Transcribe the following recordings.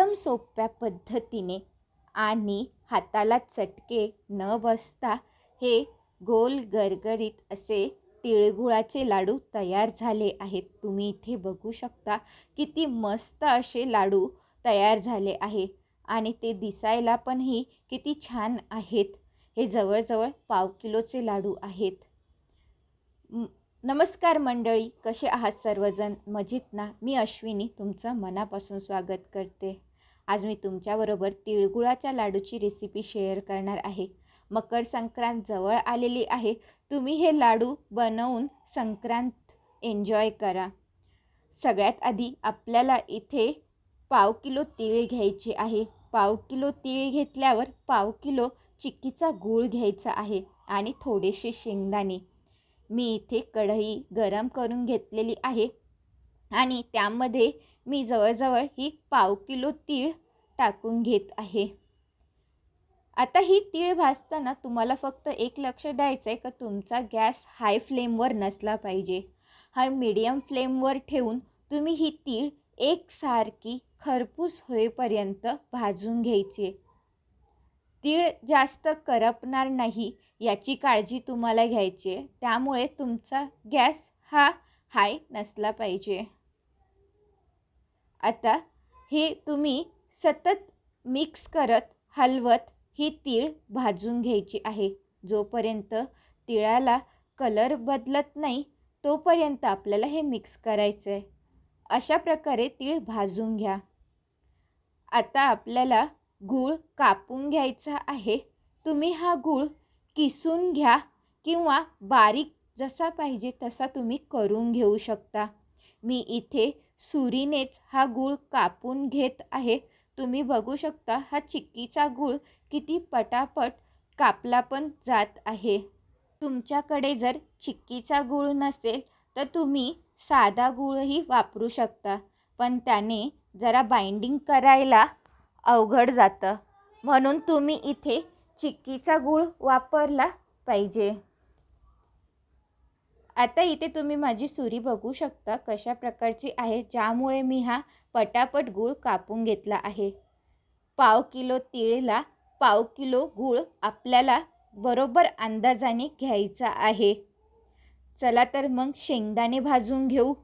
एकदम सोप्या पद्धतीने आणि हाताला चटके न बसता हे गोल गरगरीत असे तिळगुळाचे लाडू तयार झाले आहेत. तुम्ही इथे बघू शकता किती मस्त असे लाडू तयार झाले आहे आणि ते दिसायला पण ही किती छान आहेत. हे जवळजवळ पाव किलोचे लाडू आहेत. नमस्कार मंडळी कसे आहात सर्वजण? मजेत ना? मी अश्विनी तुमचं मनापासून स्वागत करते. आज मी तुमच्याबरोबर तिळगुळाच्या लाडूची रेसिपी शेअर करणार आहे. मकर संक्रांत जवळ आलेली आहे. तुम्ही हे लाडू बनवून संक्रांत एन्जॉय करा. सगळ्यात आधी आपल्याला इथे पाव किलो तीळ घ्यायचे आहे. पाव किलो तीळ घेतल्यावर पाव किलो चिक्कीचा गूळ घ्यायचा आहे आणि थोडेसे शेंगदाणे. मी इथे कढई गरम करून घेतलेली आहे आणि त्यामध्ये मी जवळजवळ ही पाव किलो तीळ टाकून घेत आहे. आता ही तीळ भाजताना तुम्हाला फक्त एक लक्ष द्यायचं आहे का? तुमचा गॅस हाय फ्लेमवर नसला पाहिजे. हा मीडियम फ्लेमवर ठेवून तुम्ही ही तीळ एकसारखी खरपूस होईपर्यंत भाजून घ्यायची. तीळ जास्त करपणार नाही याची काळजी तुम्हाला घ्यायची आहे. त्यामुळे तुमचा गॅस हा हाय नसला पाहिजे. आता हे तुम्ही सतत मिक्स करत हलवत ही तीळ भाजून घ्यायची आहे. जोपर्यंत तिळाला कलर बदलत नाही तोपर्यंत आपल्याला हे मिक्स करायचं आहे अशा प्रकारे तीळ भाजून घ्या. आता आपल्याला गूळ कापून घ्यायचा आहे. तुम्ही हा गूळ किसून घ्या किंवा बारीक जसा पाहिजे तसा तुम्ही करून घेऊ शकता. मी इथे सुरीनेच हा गूळ कापून घेत आहे. तुम्ही बघू शकता हा चिक्कीचा गूळ किती पटापट कापला पण जात आहे. तुमच्याकडे जर चिक्कीचा गूळ नसेल तर तुम्ही साधा गूळही वापरू शकता पण त्याने जरा बाइंडिंग करायला अवघड जातं. म्हणून तुम्ही इथे चिक्कीचा गूळ वापरला पाहिजे. आता इथे तुम्ही माझी सुरी बघू शकता कशा प्रकारची आहे ज्यामुळे मी हा पटापट गूळ कापून घेतला आहे. पाव किलो तिळला पाव किलो गूळ आपल्याला बरोबर अंदाजाने घ्यायचा आहे. चला तर मग शेंगदाणे भाजून घेऊ.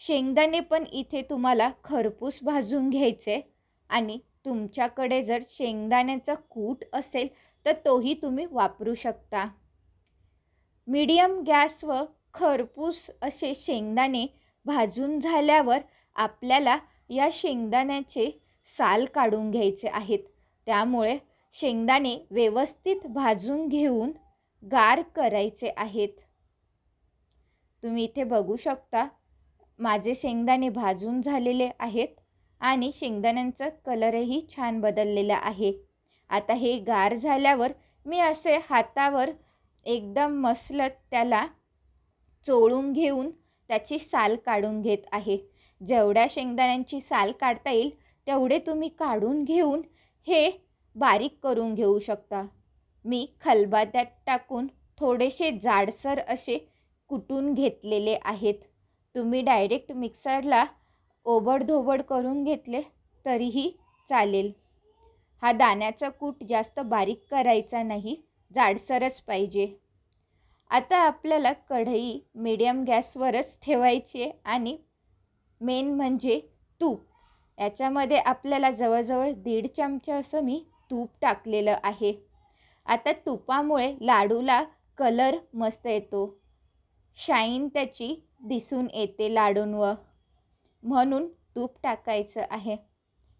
शेंगदाणे पण इथे तुम्हाला खरपूस भाजून घ्यायचे आणि तुमच्याकडे जर शेंगदाण्याचा कूट असेल तर तोही तुम्ही वापरू शकता. मीडियम गॅसवर खरपूस असे शेंगदाणे भाजून झाल्यावर आपल्याला या शेंगदाण्याचे साल काढून घ्यायचे आहेत. त्यामुळे शेंगदाणे व्यवस्थित भाजून घेऊन गार करायचे आहेत. तुम्ही इथे बघू शकता माझे शेंगदाणे भाजून झालेले आहेत आणि शेंगदाण्यांचा कलरही छान बदललेला आहे. आता हे गार झाल्यावर मी असे हातावर एकदम मसलत त्याला चोळून घेऊन त्याची साल काढून घेत आहे. जेवढ्या शेंगदाण्यांची साल काढता येईल तेवढे तुम्ही काढून घेऊन हे बारीक करून घेऊ शकता. मी खलबात्यात टाकून थोडेसे जाडसर असे कुटून घेतलेले आहेत. तुम्ही डायरेक्ट मिक्सरला ओबडधोबड करून घेतले तरीही चालेल. हा दाण्याचा कूट जास्त बारीक करायचा नाही जाडसरच पाहिजे. आता आपल्याला कढई मीडियम गॅसवरच ठेवायची आहे आणि मेन म्हणजे तूप. याच्यामध्ये आपल्याला जवळजवळ दीड चमचा असं मी तूप टाकलेलं आहे. आता तुपामुळे लाडूला कलर मस्त येतो. शाईन त्याची दिसून येते लाडूंवर म्हणून तूप टाकायचं आहे.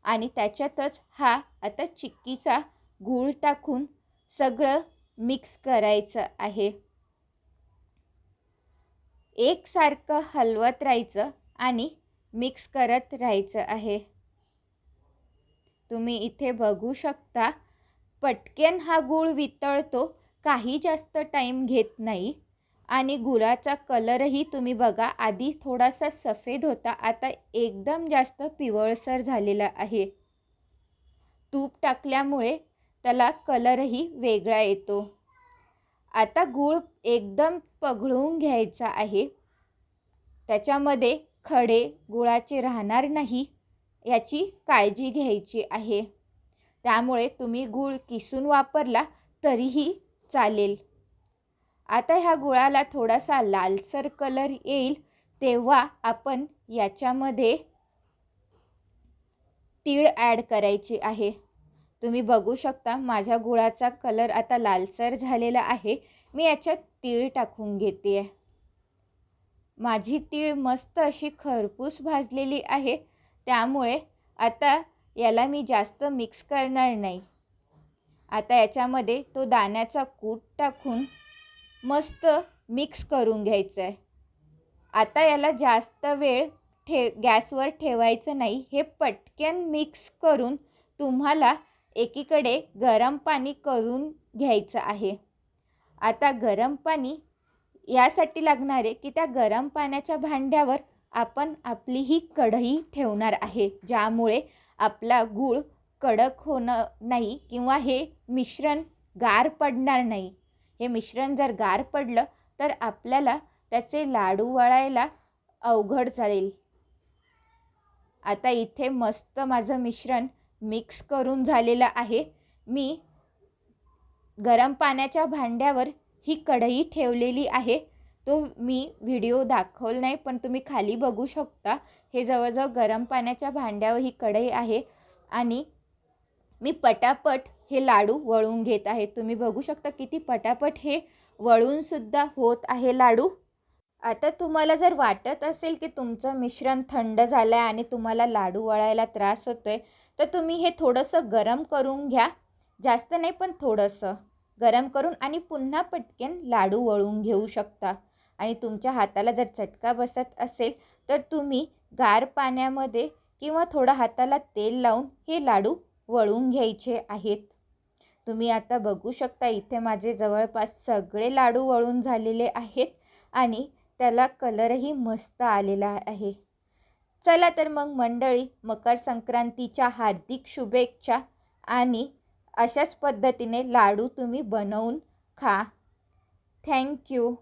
आणि त्याच्यातच हा आता चिक्कीचा गूळ टाकून सगळं मिक्स करायचं आहे. एकसारखं हलवत राहायचं आणि मिक्स करत राहायचं आहे. तुम्ही इथे बघू शकता पटकन हा गूळ वितळतो काही जास्त टाईम घेत नाही. आणि गुळाचा कलरही तुम्ही बघा आधी थोडासा सफेद होता आता एकदम जास्त पिवळसर झालेला आहे. तूप टाकल्यामुळे त्याला कलरही वेगळा येतो. आता गूळ एकदम पघळून घ्यायचा आहे. त्याच्यामध्ये खडे गुळाचे राहणार नाही याची काळजी घ्यायची आहे. त्यामुळे तुम्ही गूळ किसून वापरला तरीही चालेल. आता ह्या गुळाला थोडासा लालसर कलर येईल तेव्हा आपण याच्यामध्ये तीळ ॲड करायची आहे. तुम्ही बघू शकता माझ्या गुळाचा कलर आता लालसर झालेला आहे. मी याच्यात तीळ टाकून घेते. आहे माझी तीळ मस्त अशी खरपूस भाजलेली आहे. त्यामुळे आता याला मी जास्त मिक्स करणार नाही. आता याच्यामध्ये तो दाण्याचा कूट टाकून मस्त मिक्स करून घ्यायचं आहे आता याला जास्त वेळ ठे गॅसवर ठेवायचं नाही. हे पटकन मिक्स करून तुम्हाला एकीकडे गरम पाणी करून घ्यायचं आहे. आता गरम पाणी यासाठी लागणार आहे की त्या गरम पाण्याच्या भांड्यावर आपण आपली ही कढई ठेवणार आहे ज्यामुळे आपला गूळ कडक होणं नाही किंवा हे मिश्रण गार पडणार नाही. हे मिश्रण जर गार पडलं तर आपल्याला त्याचे लाडू वळायला अवघड जाईल आता इथे मस्त माझं मिश्रण मिक्स करून झालेलं आहे. मी गरम पाण्याच्या भांड्यावर ही कढई ठेवलेली आहे. तो मी व्हिडिओ दाखवला नाही पण तुम्ही खाली बघू शकता. हे जवळजवळ गरम पाण्याच्या भांड्यावर ही कढई आहे आणि मी पटापट हे लाडू वळून घेत आहे. तुम्ही बघू शकता किती पटापट हे वळूनसुद्धा होत आहे लाडू. आता तुम्हाला जर वाटत असेल की तुमचं मिश्रण थंड झालं आहे आणि तुम्हाला लाडू वळायला त्रास होतो आहे तर तुम्ही हे थोडंसं गरम करून घ्या. जास्त नाही पण थोडंसं. गरम करून आणि पुन्हा पटकन लाडू वळून घेऊ शकता. आणि तुमच्या हाताला जर चटका बसत असेल तर तुम्ही गार पाण्यामध्ये किंवा थोडं हाताला तेल लावून हे लाडू वळून घ्यायचे आहेत. तुम्ही आता बघू शकता इथे माझे जवळपास सगळे लाडू वळून झालेले आहेत आणि त्याला कलरही मस्त आलेला आहे. चला तर मग मंडळी मकर संक्रांतीच्या हार्दिक शुभेच्छा आणि अशाच पद्धतीने लाडू तुम्ही बनवून खा. थँक्यू